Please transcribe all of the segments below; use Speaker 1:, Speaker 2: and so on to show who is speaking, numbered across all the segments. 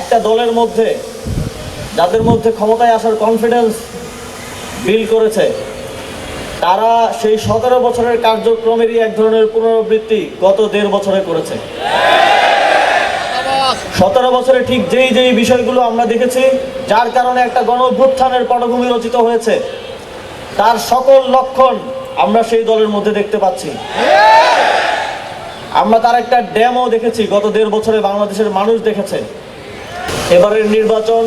Speaker 1: একটা দলের মধ্যে, যাদের মধ্যে ক্ষমতায় আসার কনফিডেন্স বিল করেছে, তারা সেই সতেরো বছরের কার্যক্রমেরই এক ধরনের পুনরাবৃত্তি গত দেড় বছরে করেছে। সতেরো বছরে ঠিক যেই যেই বিষয়গুলো আমরা দেখেছি, যার কারণে একটা গণ অভ্যুত্থানের পটভূমি রচিত হয়েছে, তার সকল লক্ষণ আমরা সেই দলের মধ্যে দেখতে পাচ্ছি। আমরা তার একটা ড্যামও দেখেছি, গত দেড় বছরে বাংলাদেশের মানুষ দেখেছে। এবারের নির্বাচন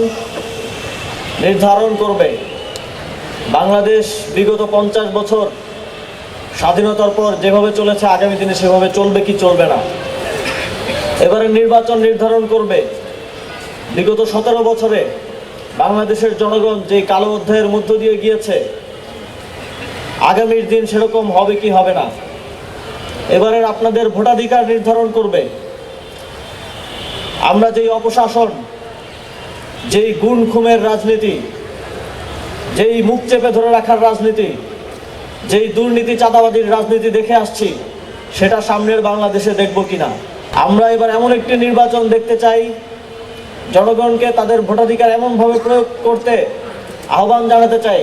Speaker 1: নির্ধারণ করবে বাংলাদেশ বিগত পঞ্চাশ বছর স্বাধীনতার পর যেভাবে চলেছে, আগামী দিনে সেভাবে চলবে কি চলবে না? এবারে নির্বাচন নির্ধারণ করবে বিগত সতেরো বছরে বাংলাদেশের জনগণ যে কালো অধ্যায়ের মধ্য দিয়ে গিয়েছে, আগামীর দিন সেরকম হবে কি হবে না? এবারের আপনাদের ভোটাধিকার নির্ধারণ করবে। আমরা যেই অপশাসন যেই গুণ খুমের রাজনীতি, যেই মুখ চেপে ধরে রাখার রাজনীতি, যেই দুর্নীতি চাঁদাবাদীর রাজনীতি দেখে আসছি, সেটা সামনের বাংলাদেশে দেখব কিনা। আমরা এবার এমন একটি নির্বাচন দেখতে চাই, জনগণকে তাদের ভোটাধিকার এমনভাবে প্রয়োগ করতে আহ্বান জানাতে চাই,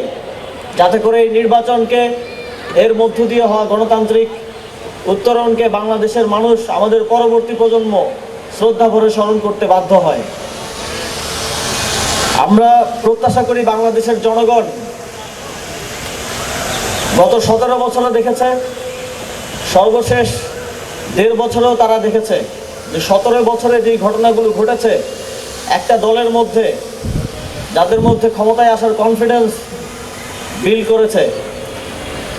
Speaker 1: যাতে করে এই নির্বাচনকে এর মধ্য দিয়ে হওয়া গণতান্ত্রিক উত্তরণকে বাংলাদেশের মানুষ আমাদের পরবর্তী প্রজন্ম শ্রদ্ধা ভরে স্মরণ করতে বাধ্য হয়। আমরা প্রত্যাশা করি বাংলাদেশের জনগণ গত সতেরো বছরে দেখেছে, সর্বশেষ দেড় বছরেও তারা দেখেছে যে সতেরো বছরে যে ঘটনাগুলো ঘটেছে, একটা দলের মধ্যে, যাদের মধ্যে ক্ষমতায় আসার কনফিডেন্স বিল করেছে,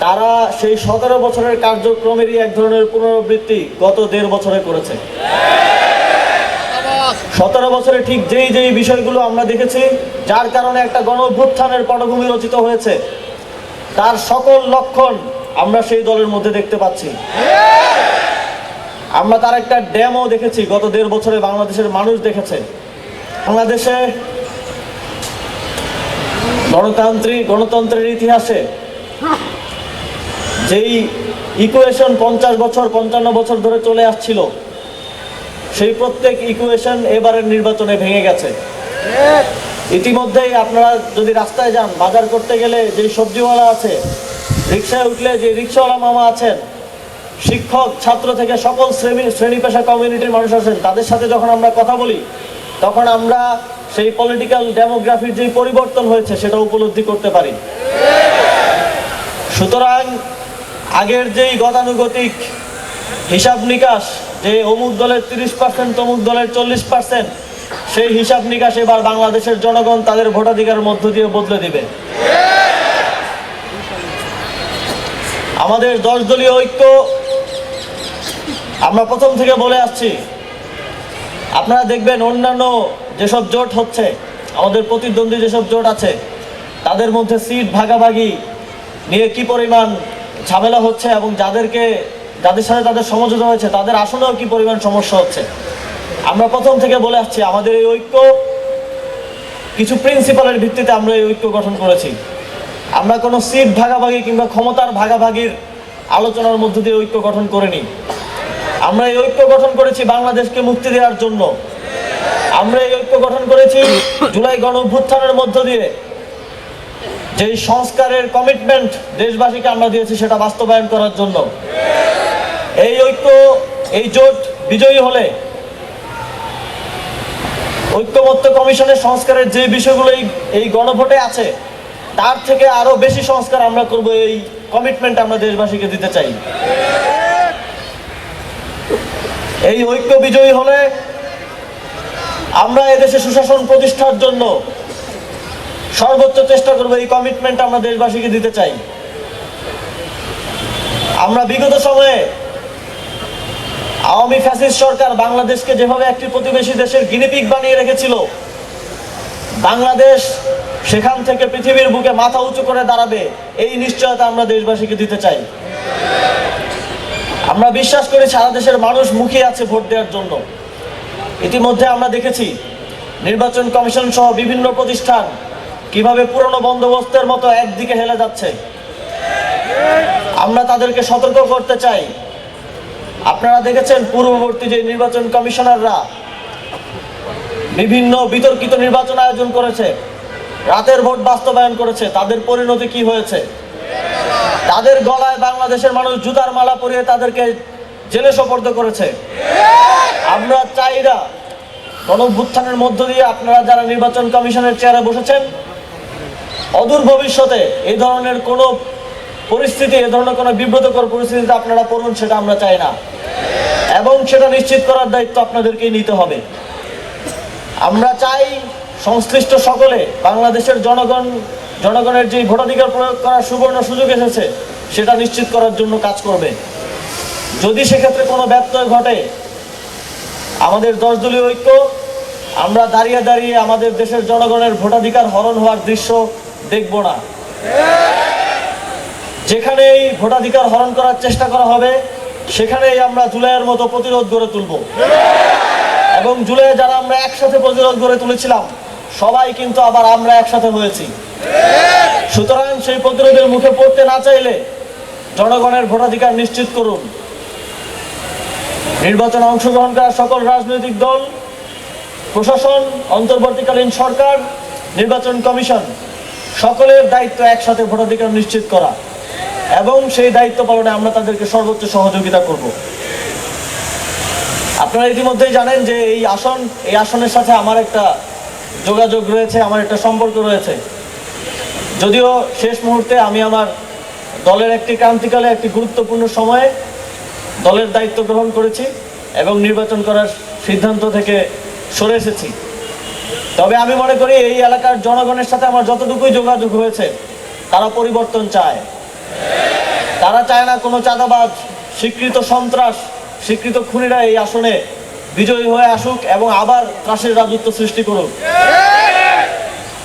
Speaker 1: তারা সেই সতেরো বছরের কার্যক্রমেরই এক ধরনের পুনরাবৃত্তি গত দেড় বছরে করেছে। সতেরো বছরে ঠিক যেই যেই বিষয়গুলো আমরা দেখেছি, যার কারণে একটা গণ অভ্যুত্থানের পটভূমি রচিত হয়েছে। তার সকল লক্ষণ আমরা সেই দলের মধ্যে দেখতে পাচ্ছি। আমরা তার একটা ড্যামও দেখেছি, গত দেড় বছরে বাংলাদেশের মানুষ দেখেছে। বাংলাদেশে গণতান্ত্রিক গণতন্ত্রের ইতিহাসে যেই ইকুয়েশন পঞ্চাশ বছর, পঞ্চান্ন বছর ধরে চলে আসছিল সেই প্রত্যেক ইকুয়েশন এবারের নির্বাচনে ভেঙে গেছে। ইতিমধ্যেই আপনারা যদি রাস্তায় যান, বাজার করতে গেলে যে সবজিওয়ালা আছে, রিক্সায় উঠলে যে রিক্সাওয়ালা মামা আছেন, শিক্ষক, ছাত্র থেকে সকল শ্রেণি শ্রেণি পেশা কমিউনিটির মানুষ আছেন তাদের সাথে যখন আমরা কথা বলি, তখন আমরা সেই পলিটিক্যাল ডেমোগ্রাফির যে পরিবর্তন হয়েছে, সেটা উপলব্ধি করতে পারি। সুতরাং আগের যেই গতানুগতিক হিসাব নিকাশ যে অমুক দলের তিরিশ পার্সেন্ট তমুক দলের চল্লিশ পার্সেন্ট সেই হিসাব নিকাশ এবার বাংলাদেশের জনগণ তাদের ভোটাধিকার মধ্য দিয়ে বদলে দিবে। আমাদের দশ দলীয় ঐক্য, আমরা প্রথম থেকে বলে আসছি। আপনারা দেখবেন অন্যান্য যেসব জোট হচ্ছে, আমাদের প্রতিদ্বন্দ্বী যেসব জোট আছে, তাদের মধ্যে সিট ভাগাভাগি নিয়ে কি পরিমাণ ঝামেলা হচ্ছে এবং যাদেরকে যাদের সাথে তাদের সমঝোতা হয়েছে, তাদের আসলেও কি পরিমাণ সমস্যা হচ্ছে? আমরা প্রথম থেকে বলে আসছি, আমাদের এই ঐক্য, কিছু প্রিন্সিপালের ভিত্তিতে আমরা এই ঐক্য গঠন করেছি। আমরা কোনো সিট ভাগাভাগি কিংবা ক্ষমতার ভাগাভাগির আলোচনার মধ্য দিয়ে ঐক্য গঠন করিনি। আমরা এই ঐক্য গঠন করেছি বাংলাদেশকে মুক্তি দেওয়ার জন্য। আমরা এই ঐক্য গঠন করেছি জুলাই গণ অভ্যুত্থানের মধ্য দিয়ে। যেই সংস্কারের কমিটমেন্ট দেশবাসীকে আমরা দিয়েছি, সেটা বাস্তবায়ন করার জন্য। এই ঐক্য, এই জোট বিজয়ী হলে ঐক্যমত্য কমিশনের সংস্কারের যে বিষয়গুলো এই গণভোটে আছে, তার থেকে আরও বেশি সংস্কার আমরা করব এই কমিটমেন্ট আমরা দেশবাসীকে দিতে চাই। এই ঐক্য বিজয়ী হলে আমরা এদেশে সুশাসন প্রতিষ্ঠার জন্য সর্বোচ্চ চেষ্টা করব এই কমিটমেন্ট আমরা দেশবাসীকে দিতে চাই। আমরা বিগত সময়ে আওয়ামী ফ্যাসিস্ট সরকার বাংলাদেশকে যেভাবে একটি প্রতিবেশী দেশের গিনিপিক বানিয়ে রেখেছিল, বাংলাদেশ সেখান থেকে পৃথিবীর বুকে মাথা উঁচু করে দাঁড়াবে, এই নিশ্চয়তা আমরা দেশবাসীকে দিতে চাই। আমরা বিশ্বাস করি সারা দেশের মানুষ মুখিয়ে আছে ভোট দেওয়ার জন্য। ইতিমধ্যে আমরা দেখেছি নির্বাচন কমিশন সহ বিভিন্ন প্রতিষ্ঠান কীভাবে পুরনো বন্দোবস্তের মতো একদিকে হেলে যাচ্ছে। আমরা তাদেরকে সতর্ক করতে চাই। আপনারা দেখেছেন পূর্ববর্তী যে নির্বাচন কমিশনাররা বিভিন্ন বিতর্কিত নির্বাচন আয়োজন করেছে, রাতের ভোট বাস্তবায়ন করেছে, তাদের পরিণতি কি হয়েছে? তাদের গলায় বাংলাদেশের মানুষ জুতার মালা পরিয়ে তাদেরকে জেলে সোপর্দ করেছে। আমরা চাই না গণভ্যুত্থানের মধ্য দিয়ে আপনারা যারা নির্বাচন কমিশনের চেয়ারে বসেছেন, অদূর ভবিষ্যতে এই ধরনের কোনো পরিস্থিতি, এ ধরনের কোনো বিব্রতকর পরিস্থিতিতে আপনারা পড়ুন, সেটা আমরা চাই না। এবং সেটা নিশ্চিত করার দায়িত্ব আপনাদেরকেই নিতে হবে। আমরা চাই সংশ্লিষ্ট সকলে, বাংলাদেশের জনগণ, জনগণের যে ভোটাধিকার প্রয়োগ করার সুবর্ণ সুযোগ এসেছে, সেটা নিশ্চিত করার জন্য কাজ করবে। যদি সেক্ষেত্রে কোনো ব্যত্যয় ঘটে, আমাদের দশ দলীয় ঐক্য, আমরা দাঁড়িয়ে দাঁড়িয়ে আমাদের দেশের জনগণের ভোটাধিকার হরণ হওয়ার দৃশ্য দেখব না। যেখানেই ভোটাধিকার হরণ করার চেষ্টা করা হবে, সেখানেই আমরা জুলাইয়ের মতো প্রতিরোধ গড়ে তুলব। এবং জুলাই যারা আমরা একসাথে প্রতিরোধ গড়ে তুলেছিলাম, সবাই কিন্তু আবার আমরা একসাথে হয়েছি। সুতরাং সেই প্রতিরোধের মুখে পড়তে না চাইলে জনগণের ভোটাধিকার নিশ্চিত করুন। নির্বাচনে অংশগ্রহণ করা সকল রাজনৈতিক দল, প্রশাসন, অন্তর্বর্তীকালীন সরকার, নির্বাচন কমিশন, সকলের দায়িত্ব একসাথে ভোটাধিকার নিশ্চিত করা। এবং সেই দায়িত্ব পালনে আমরা তাদেরকে সর্বোচ্চ সহযোগিতা করব। আপনারা ইতিমধ্যেই জানেন যে এই আসন, এই আসনের সাথে আমার একটা যোগাযোগ রয়েছে, আমার একটা সম্পর্ক রয়েছে। যদিও শেষ মুহূর্তে আমি আমার দলের একটি ক্রান্তিকালে একটি গুরুত্বপূর্ণ সময়ে দলের দায়িত্ব গ্রহণ করেছি এবং নির্বাচন করার সিদ্ধান্ত থেকে সরে এসেছি। তবে আমি মনে করি এই এলাকার জনগণের সাথে আমার যতটুকুই যোগাযোগ হয়েছে, তারা পরিবর্তন চায়। তারা চায় না কোনো চাঁদাবাজ, স্বীকৃত সন্ত্রাস, স্বীকৃত খুনিরা এই আসনে বিজয়ী হয়ে আসুক এবং আবার ত্রাসের রাজত্ব সৃষ্টি করুক।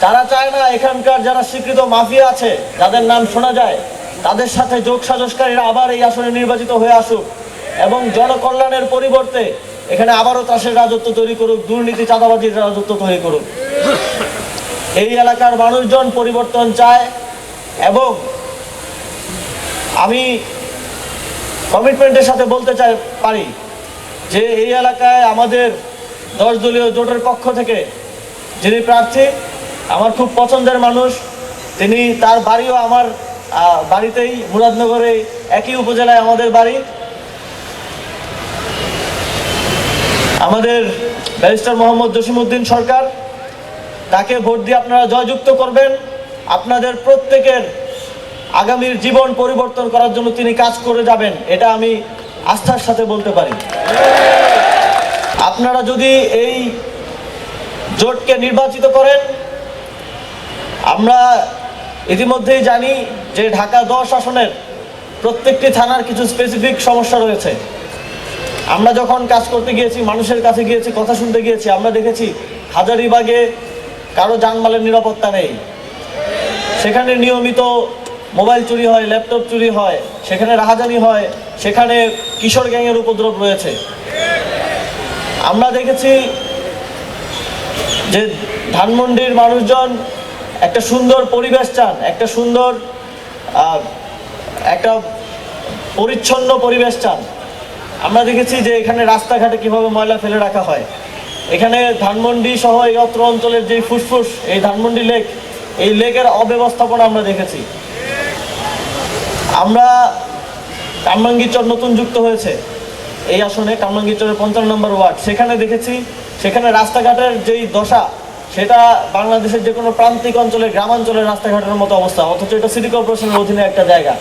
Speaker 1: তারা চায় না এখানকার যারা স্বীকৃত মাফিয়া আছে, যাদের নাম শোনা যায়, তাদের সাথে যোগ সাজসকারীরা আবার এই আসনে নির্বাচিত হয়ে আসুক এবং জনকল্যাণের পরিবর্তে এখানে আবারও ত্রাসের রাজত্ব তৈরি করুক, দুর্নীতি, চাঁদাবাজির রাজত্ব তৈরি করুক। এই এলাকার মানুষজন পরিবর্তন চায় এবং আমি কমিটমেন্টের সাথে বলতে চাই, পারি যে এই এলাকায় আমাদের দশ দলীয় জোটের পক্ষ থেকে যিনি প্রার্থী, আমার খুব পছন্দের মানুষ, তিনি তার বাড়িও আমার বাড়িতেই মুরাদনগরে একই উপজেলায় আমাদের বাড়ি। আমাদের ব্যারিস্টার মোহাম্মদ জসিমউদ্দিন সরকার, তাকে ভোট দিয়ে আপনারা জয়যুক্ত করবেন। আপনাদের প্রত্যেকের আগামীর জীবন পরিবর্তন করার জন্য তিনি কাজ করে যাবেন, এটা আমি আস্থার সাথে বলতে পারি। আপনারা যদি এই জোটকে নির্বাচিত করেন, আমরা ইতিমধ্যেই জানি যে ঢাকা দশ আসনের প্রত্যেকটি থানার কিছু স্পেসিফিক সমস্যা রয়েছে। আমরা যখন কাজ করতে গিয়েছি, মানুষের কাছে গিয়েছি, কথা শুনতে গিয়েছি, আমরা দেখেছি হাজারিবাগে কারও জানমালের নিরাপত্তা নেই। সেখানে নিয়মিত মোবাইল চুরি হয়, ল্যাপটপ চুরি হয়, সেখানে রাহাজানি হয়, সেখানে কিশোর গ্যাংয়ের উপদ্রব রয়েছে। আমরা দেখেছি যে ধানমন্ডির মানুষজন একটা সুন্দর পরিবেশ চান, একটা সুন্দর একটা পরিচ্ছন্ন পরিবেশ চান। আমরা দেখেছি যে এখানে রাস্তাঘাটে কীভাবে ময়লা ফেলে রাখা হয়। এখানে ধানমন্ডি সহ এই অত্র অঞ্চলের যে ফুসফুস, এই ধানমন্ডি লেক, এই লেকের অব্যবস্থাপনা আমরা দেখেছি। আমরা কামরাঙ্গীরচর নতুন যুক্ত হয়েছে। এই আসনে কামরাঙ্গীরচরের পঞ্চান্ন নম্বর ওয়ার্ড। সেখানে দেখেছি, সেখানে রাস্তাঘাটের যেই দশা, সেটা বাংলাদেশের যে কোনো প্রান্তিক অঞ্চলে গ্রামাঞ্চলের রাস্তাঘাটের মতো অবস্থা। অথচ এটা সিটি কর্পোরেশনের অধীনে একটা জায়গা।